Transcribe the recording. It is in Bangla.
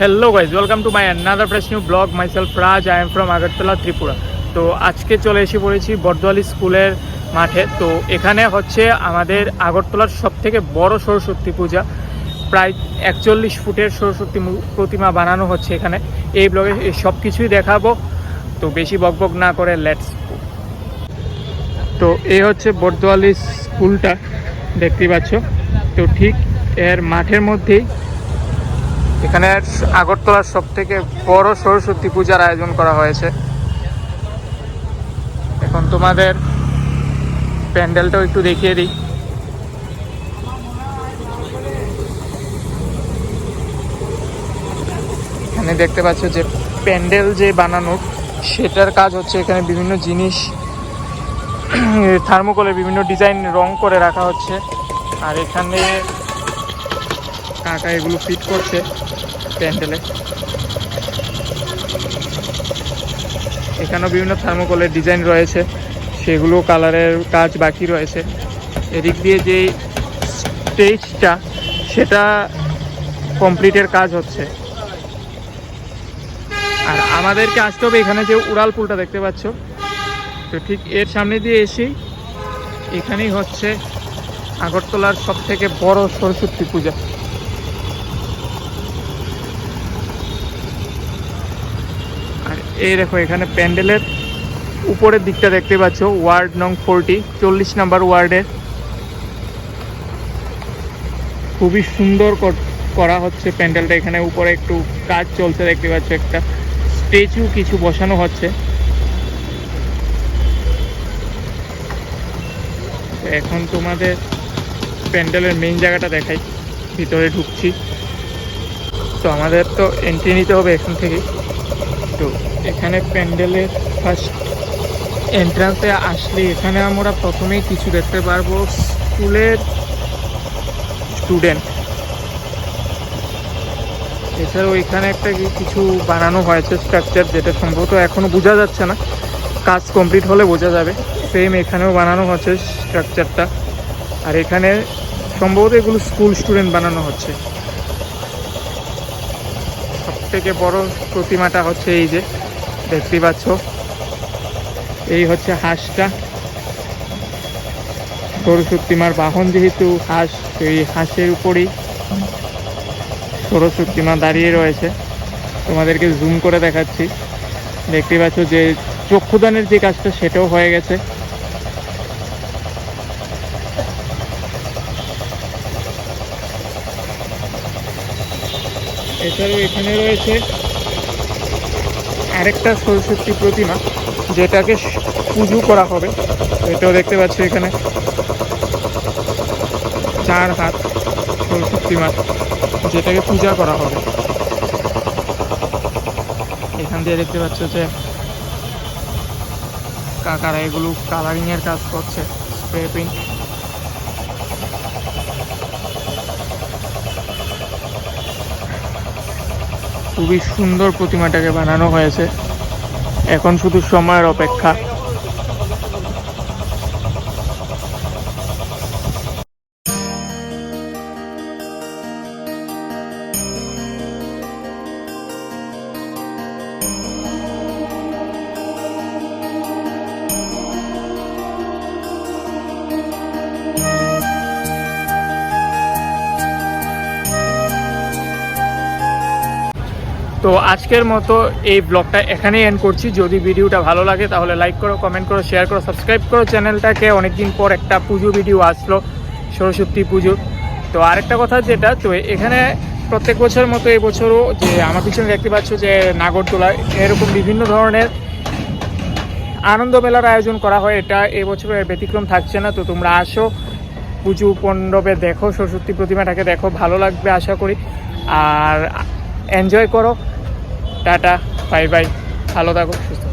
Hello guys welcome to my another fresh new blog myself Raj I am from Agartala Tripura তো আজকে চলে এসে পড়েছি বর্দোয়ালি স্কুলের মাঠে। তো এখানে হচ্ছে আমাদের আগরতলার সব থেকে বড় সরস্বতী পূজা। প্রায় একচল্লিশ ফুটের সরস্বতী প্রতিমা বানানো হচ্ছে এখানে। এই ব্লগে সব কিছুই দেখাবো। তো বেশি বকবক না করে লেটস তো এই হচ্ছে বর্দোয়ালি স্কুলটা, দেখতেই পাচ্ছ। তো ঠিক এর মাঠের মধ্যেই এখানে আগরতলার সব থেকে বড় সরস্বতী পূজার আয়োজন করা হয়েছে। এখন তোমাদের প্যান্ডেলটাও একটু দেখিয়ে দিই। এখানে দেখতে পাচ্ছ যে প্যান্ডেল যে বানানোর সেটার কাজ হচ্ছে এখানে বিভিন্ন জিনিস থার্মোকলের বিভিন্ন ডিজাইন রং করে রাখা হচ্ছে। আর এখানে কাকা এগুলো ফিট করছে প্যান্ডেলে। এখানেও বিভিন্ন থার্মোকলের ডিজাইন রয়েছে, সেগুলো কালারের কাজ বাকি রয়েছে। এদিক দিয়ে যে স্টেজটা সেটা কমপ্লিটের কাজ হচ্ছে। আর আমাদেরকে আসতে হবে এখানে যে উড়াল পুলটা দেখতে পাচ্ছ। তো ঠিক এর সামনে দিয়ে এসি। এখানেই হচ্ছে আগরতলার সব থেকে বড় সরস্বতী পূজা। এই দেখো, এখানে প্যান্ডেলের উপরের দিকটা দেখতে পাচ্ছ, ওয়ার্ড নং ফোরটি, চল্লিশ নাম্বার ওয়ার্ডের। খুবই সুন্দর কর- হচ্ছে প্যান্ডেলটা, এখানে উপরে একটু কাজ চলছে, দেখতে পাচ্ছ একটা স্ট্যাচু কিছু বসানো হচ্ছে। এখন তোমাদের প্যান্ডেলের মেইন জায়গাটা দেখাই, ভিতরে ঢুকছি। তো আমাদের তো এন্ট্রি নিতে হবে এখান থেকে। তো এখানে প্যান্ডেলের ফার্স্ট এন্ট্রান্সে আসলে এখানে আমরা প্রথমেই কিছু দেখতে পারব স্কুলের স্টুডেন্ট এছাড়াও এখানে একটা কিছু বানানো হয়েছে স্ট্রাকচার যেটা সম্ভবত এখনও বোঝা যাচ্ছে না। কাজ কমপ্লিট হলে বোঝা যাবে। সেম এখানেও বানানো হচ্ছে স্ট্রাকচারটা আর এখানে সম্ভবত এগুলো স্কুল স্টুডেন্ট বানানো হচ্ছে। থেকে বড় প্রতিমাটা হচ্ছে এই যে, দেখতে পাচ্ছ। এই হচ্ছে হাঁসটা। সরস্বতী মার বাহন যেহেতু হাঁস এই হাঁসের উপরেই সরস্বতী মা দাঁড়িয়ে রয়েছে। তোমাদেরকে জুম করে দেখাচ্ছি। দেখতে পাচ্ছ যে চক্ষুদানের যে কাজটা, সেটাও হয়ে গেছে। এছাড়াও এখানে রয়েছে আরেকটা সরস্বতী প্রতিমা, যেটাকে পুজো করা হবে। এটাও দেখতে পাচ্ছি এখানে। চার হাত সরস্বতী মা যেটাকে পূজা করা হবে। এখান দিয়ে দেখতে পাচ্ছ যে কাকারা এগুলো কালারিং এর কাজ করছে স্প্রে পেইন্ট খুবই সুন্দর প্রতিমাটাকে বানানো হয়েছে। এখন শুধু সময়ের অপেক্ষা। তো আজকের মতো এই ব্লগটা এখানেই এন্ড করছি। যদি ভিডিওটা ভালো লাগে, তাহলে লাইক করো কমেন্ট করো শেয়ার করো সাবস্ক্রাইব করো চ্যানেলটাকে অনেকদিন পর একটা পুজো ভিডিও আসলো, সরস্বতী পুজো। তো আরেকটা কথা যেটা, তো এখানে প্রত্যেক বছর মতো এই বছরও যে আমার পিছনে দেখতে পাচ্ছ যে নাগরদোলা, এরকম বিভিন্ন ধরনের আনন্দ মেলার আয়োজন করা হয়। এটা এবছর ব্যতিক্রম থাকছে না। তো তোমরা আসো, পুজো মণ্ডপে দেখো, সরস্বতী প্রতিমাটাকে দেখো, ভালো লাগবে আশা করি। আর এনজয় করো। টাটা বাই বাই ভালো থাকো সুস্থ।